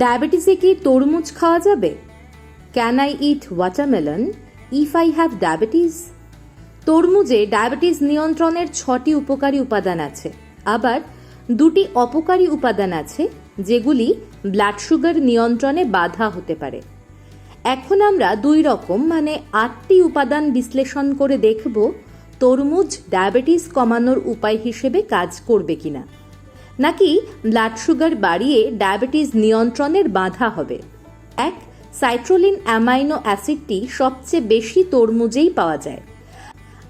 ডায়াবেটিসে কি তরমুজ খাওয়া যাবে? Can I eat watermelon if I have diabetes তরমুজে diabetes নিয়ন্ত্রণের ছটি উপকারী উপাদান আছে। আবার দুটি অপকারী উপাদান আছে, যেগুলি ব্লাড সুগার নিয়ন্ত্রণে বাধা হতে পারে। এখন আমরা দুই রকম মানে আটটি উপাদান বিশ্লেষণ করে দেখব তরমুজ ডায়াবেটিস কমানোর উপায় হিসেবে কাজ করবে কিনা। নাকি ব্লাড সুগার বাড়িয়ে ডায়াবেটিস নিয়ন্ত্রণের বাধা হবে? এক, সাইট্রোলিন অ্যামাইনো অ্যাসিডটি সবচেয়ে বেশি তরমুজেই পাওয়া যায়।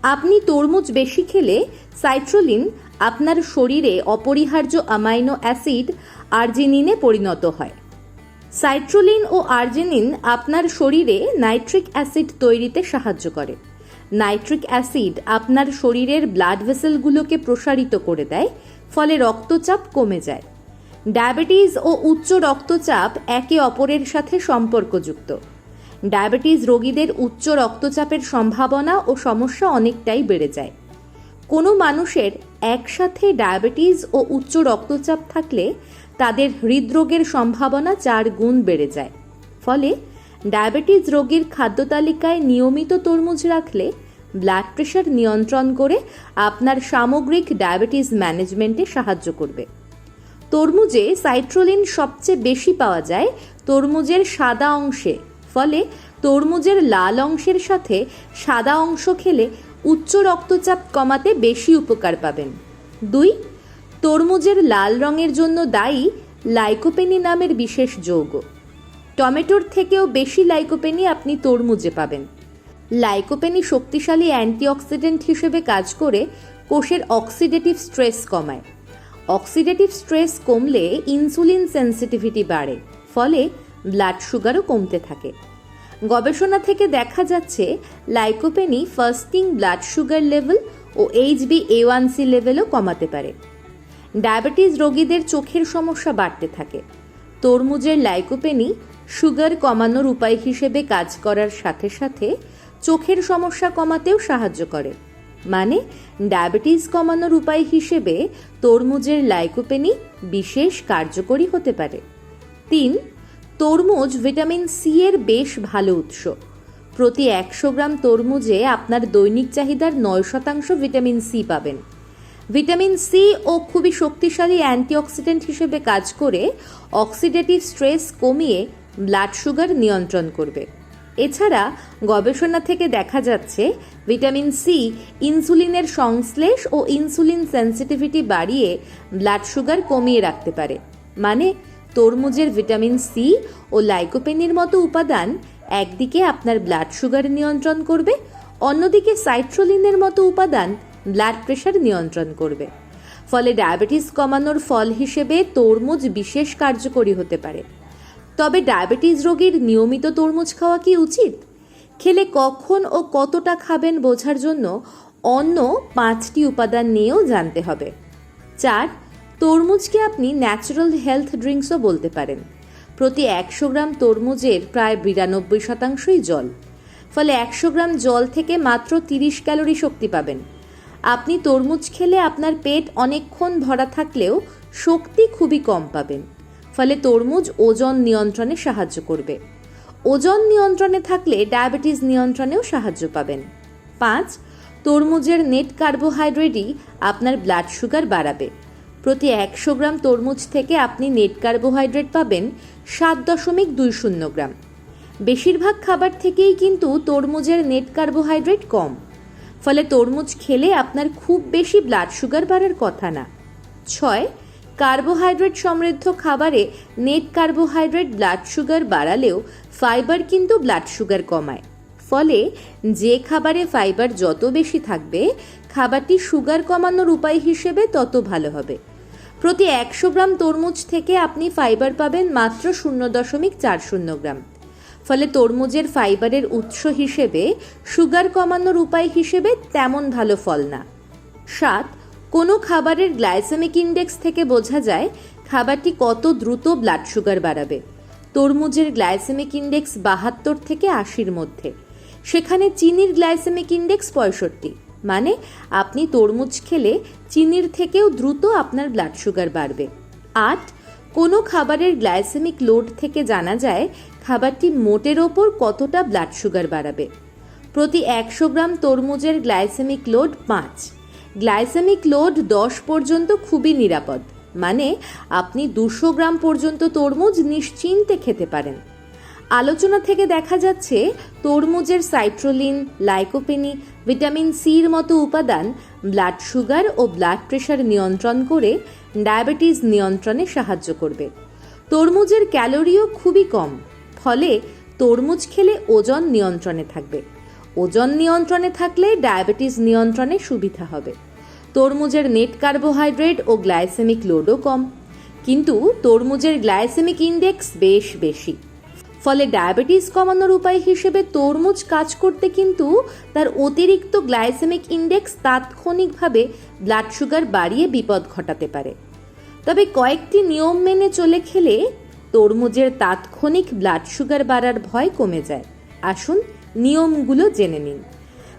আপনি তরমুজ বেশি খেলে সাইট্রোলিন আপনার শরীরে অপরিহার্য অ্যামাইনো অ্যাসিড আর্জিনিনে পরিণত হয়। সাইট্রোলিন ও আর্জিনিন আপনার শরীরে নাইট্রিক অ্যাসিড তৈরিতে সাহায্য করে। নাইট্রিক অ্যাসিড আপনার শরীরের ব্লাড ভেসেলগুলোকে প্রসারিত করে দেয় ফলে রক্তচাপ কমে যায়। ডায়াবেটিস ও উচ্চ রক্তচাপ একে অপরের সাথে সম্পর্কযুক্ত। ডায়াবেটিস রোগীদের উচ্চ রক্তচাপের সম্ভাবনা ও সমস্যা অনেকটাই বেড়ে যায়। কোনো মানুষের একসাথে ডায়াবেটিস ও উচ্চ রক্তচাপ থাকলে তাদের হৃদরোগের সম্ভাবনা চার গুণ বেড়ে যায়। ফলে ডায়াবেটিস রোগীর খাদ্য তালিকায় নিয়মিত তরমুজ রাখলে ব্লাড প্রেশার নিয়ন্ত্রণ করে আপনার সামগ্রিক ডায়াবেটিস ম্যানেজমেন্টে সাহায্য করবে। তরমুজে সাইট্রোলিন সবচেয়ে বেশি পাওয়া যায় তরমুজের সাদা অংশে। ফলে তরমুজের লাল অংশের সাথে সাদা অংশ খেলে উচ্চ রক্তচাপ কমাতে বেশি উপকার পাবেন। দুই, তরমুজের লাল রঙের জন্য দায়ী লাইকোপেনি নামের বিশেষ যৌগ। টমেটোর থেকেও বেশি লাইকোপেনি আপনি তরমুজে পাবেন। লাইকোপেনি শক্তিশালী অ্যান্টিঅক্সিডেন্ট হিসেবে কাজ করে কোষের অক্সিডেটিভ স্ট্রেস কমায়। অক্সিডেটিভ স্ট্রেস কমলে ইনসুলিন সেন্সিটিভিটি বাড়ে, ফলে ব্লাড সুগারও কমতে থাকে। গবেষণা থেকে দেখা যাচ্ছে, lycopene fasting blood sugar level O HB A one C লেভেলও কমাতে পারে। ডায়াবেটিস রোগীদের চোখের সমস্যা বাড়তে থাকে। তরমুজের লাইকোপেনি সুগার কমানোর উপায় হিসেবে কাজ করার সাথে সাথে চোখের সমস্যা কমাতেও সাহায্য করে। মানে ডায়াবেটিস কমানোর উপায় হিসেবে তরমুজের লাইকোপেনি বিশেষ কার্যকরী হতে পারে। তিন, তরমুজ ভিটামিন সি এর বেশ ভালো উৎস। প্রতি একশো গ্রাম তরমুজে আপনার দৈনিক চাহিদার নয় শতাংশ ভিটামিন সি পাবেন। ভিটামিন সি ও খুবই শক্তিশালী অ্যান্টিঅক্সিডেন্ট হিসেবে কাজ করে অক্সিডেটিভ স্ট্রেস কমিয়ে ব্লাড সুগার নিয়ন্ত্রণ করবে। এছাড়া গবেষণা থেকে দেখা যাচ্ছে ভিটামিন সি ইনসুলিনের সংশ্লেষ ও ইনসুলিন সেন্সিটিভিটি বাড়িয়ে ব্লাড সুগার কমিয়ে রাখতে পারে। মানে তরমুজের ভিটামিন সি ও লাইকোপেনির মতো উপাদান একদিকে আপনার ব্লাড সুগার নিয়ন্ত্রণ করবে, অন্যদিকে সাইট্রোলিনের মতো উপাদান ব্লাড প্রেশার নিয়ন্ত্রণ করবে। ফলে ডায়াবেটিস কমানোর ফল হিসেবে তরমুজ বিশেষ কার্যকরী হতে পারে। তবে ডায়াবেটিস রোগীর নিয়মিত তরমুজ খাওয়া কি উচিত? খেলে কখন ও কতটা খাবেন বোঝার জন্য অন্য পাঁচটি উপাদান নিয়েও জানতে হবে। চার, তরমুজকে আপনি ন্যাচারাল হেলথ ড্রিঙ্কসও বলতে পারেন। প্রতি একশো গ্রাম তরমুজের প্রায় বিরানব্বই শতাংশই জল। ফলে একশো গ্রাম জল থেকে মাত্র তিরিশ ক্যালোরি শক্তি পাবেন। আপনি তরমুজ খেলে আপনার পেট অনেকক্ষণ ভরা থাকলেও শক্তি খুবই কম পাবেন। ফলে তরমুজ ওজন নিয়ন্ত্রণে সাহায্য করবে। ওজন নিয়ন্ত্রণে থাকলে ডায়াবেটিস নিয়ন্ত্রণেও সাহায্য পাবেন। পাঁচ, তরমুজের নেট কার্বোহাইড্রেটই আপনার ব্লাড সুগার বাড়াবে। প্রতি একশো গ্রাম তরমুজ থেকে আপনি নেট কার্বোহাইড্রেট পাবেন সাত দশমিক দুই শূন্য গ্রাম। বেশিরভাগ খাবার থেকেই কিন্তু তরমুজের নেট কার্বোহাইড্রেট কম। ফলে তরমুজ খেলে আপনার খুব বেশি ব্লাড সুগার বাড়ার কথা না। ছয় কার্বোহাইড্রেট সমৃদ্ধ খাবারে নেট কার্বোহাইড্রেট ব্লাড সুগার বাড়ালেও ফাইবার কিন্তু ব্লাড সুগার কমায়। ফলে যে খাবারে ফাইবার যত বেশি থাকবে, খাবারটি সুগার কমানোর উপায় হিসেবে তত ভালো হবে। প্রতি একশো গ্রাম তরমুজ থেকে আপনি ফাইবার পাবেন মাত্র শূন্য দশমিক চার শূন্য গ্রাম। ফলে তরমুজের ফাইবারের উৎস হিসেবে সুগার কমানোর উপায় হিসেবে তেমন ভালো ফল না। সাত কোনো খাবারের গ্লাইসেমিক ইন্ডেক্স থেকে বোঝা যায় খাবারটি কত দ্রুত ব্লাড সুগার বাড়াবে। তরমুজের গ্লাইসেমিক ইন্ডেক্স বাহাত্তর থেকে আশির মধ্যে। সেখানে চিনির গ্লাইসেমিক ইন্ডেক্স পঁয়ষট্টি। মানে আপনি তরমুজ খেলে চিনির থেকেও দ্রুত আপনার ব্লাড সুগার বাড়বে। আট, কোনো খাবারের গ্লাইসেমিক লোড থেকে জানা যায় খাবারটি মোটের ওপর কতটা ব্লাড সুগার বাড়াবে। প্রতি একশো গ্রাম তরমুজের গ্লাইসেমিক লোড পাঁচ। গ্লাইসেমিক লোড দশ পর্যন্ত খুবই নিরাপদ। মানে আপনি দুশো গ্রাম পর্যন্ত তরমুজ নিশ্চিন্তে খেতে পারেন। আলোচনা থেকে দেখা যাচ্ছে, তরমুজের সাইট্রোলিন, লাইকোপেনি, ভিটামিন সির মতো উপাদান ব্লাড সুগার ও ব্লাড প্রেশার নিয়ন্ত্রণ করে ডায়াবেটিস নিয়ন্ত্রণে সাহায্য করবে। তরমুজের ক্যালোরিও খুবই কম, ফলে তরমুজ খেলে ওজন নিয়ন্ত্রণে থাকবে। ওজন নিয়ন্ত্রণে থাকলে ডায়াবেটিস নিয়ন্ত্রণে সুবিধা হবে। তরমুজের নেট কার্বোহাইড্রেট ও গ্লাইসেমিক লোডও কম। কিন্তু তরমুজের গ্লাইসেমিক ইন্ডেক্স বেশ বেশি। ফলে ডায়াবেটিস কমানোর উপায় হিসেবে তরমুজ কাজ করতে কিন্তু তার অতিরিক্ত গ্লাইসেমিক ইন্ডেক্স তাৎক্ষণিকভাবে ব্লাড সুগার বাড়িয়ে বিপদ ঘটাতে পারে। তবে কয়েকটি নিয়ম মেনে চলে খেলে তরমুজের তাৎক্ষণিক ব্লাড সুগার বাড়ার ভয় কমে যায়। আসুন নিয়মগুলো জেনে নিন।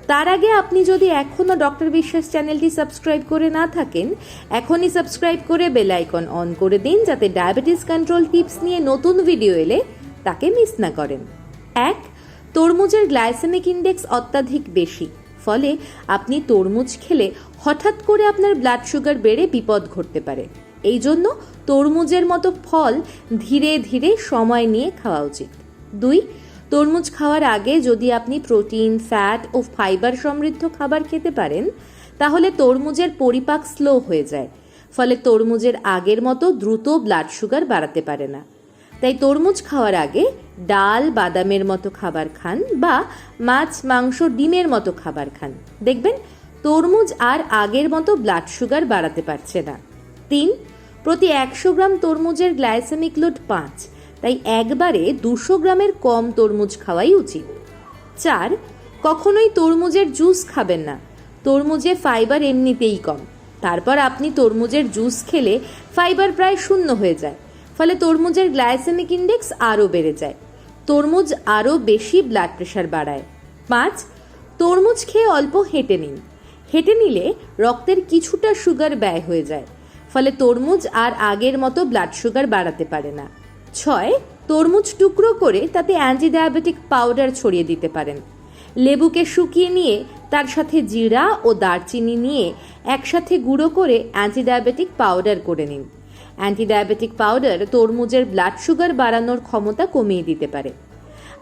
তার আগে আপনি যদি এখনও ডক্টর বিশ্বাস চ্যানেলটি সাবস্ক্রাইব করে না থাকেন, এখনই সাবস্ক্রাইব করে বেল আইকন অন করে দিন যাতে ডায়াবেটিস কন্ট্রোল টিপস নিয়ে নতুন ভিডিও এলে তাকে মিস না করেন। এক, তরমুজের গ্লাইসেমিক ইন্ডেক্স অত্যাধিক বেশি, ফলে আপনি তরমুজ খেলে হঠাৎ করে আপনার ব্লাড সুগার বেড়ে বিপদ ঘটতে পারে। এই জন্য তরমুজের মতো ফল ধীরে ধীরে সময় নিয়ে খাওয়া উচিত। দুই তরমুজ খাওয়ার আগে যদি আপনি প্রোটিন, ফ্যাট ও ফাইবার সমৃদ্ধ খাবার খেতে পারেন, তাহলে তরমুজের পরিপাক স্লো হয়ে যায়। ফলে তরমুজের আগের মতো দ্রুত ব্লাড সুগার বাড়াতে পারে না। তাই তরমুজ খাওয়ার আগে ডাল, বাদামের মতো খাবার খান বা মাছ, মাংস, ডিমের মতো খাবার খান। দেখবেন, তরমুজ আর আগের মতো ব্লাড সুগার বাড়াতে পারছে না। তিন, প্রতি একশো গ্রাম তরমুজের গ্লাইসেমিক লোড পাঁচ। তাই একবারে দুশো গ্রামের কম তরমুজ খাওয়াই উচিত। চার, কখনোই তরমুজের জুস খাবেন না। তরমুজে ফাইবার এমনিতেই কম। তারপর আপনি তরমুজের জুস খেলে ফাইবার প্রায় শূন্য হয়ে যায়। ফলে তরমুজের গ্লাইসেমিক ইন্ডেক্স আরও বেড়ে যায়। তরমুজ আরও বেশি ব্লাড প্রেশার বাড়ায়। পাঁচ, তরমুজ খেয়ে অল্প হেঁটে নিন। হেঁটে নিলে রক্তের কিছুটা সুগার ব্যয় হয়ে যায়। ফলে তরমুজ আর আগের মতো ব্লাড সুগার বাড়াতে পারে না। ছয় তরমুজ টুকরো করে তাতে অ্যান্টি ডায়াবেটিক পাউডার ছড়িয়ে দিতে পারেন। লেবুকে শুকিয়ে নিয়ে তার সাথে জিরা ও দারচিনি নিয়ে একসাথে গুঁড়ো করে অ্যান্টি ডায়াবেটিক পাউডার করে নিন। অ্যান্টি ডায়াবেটিক পাউডার তরমুজের ব্লাড সুগার বাড়ানোর ক্ষমতা কমিয়ে দিতে পারে।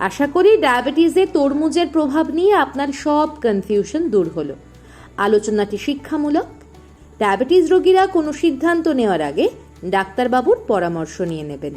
আশা করি ডায়াবেটিসে তরমুজের প্রভাব নিয়ে আপনার সব কনফিউশন দূর হলো। আলোচনাটি শিক্ষামূলক। ডায়াবেটিস রোগীরা কোনো সিদ্ধান্ত নেওয়ার আগে ডাক্তারবাবুর পরামর্শ নিয়ে নেবেন।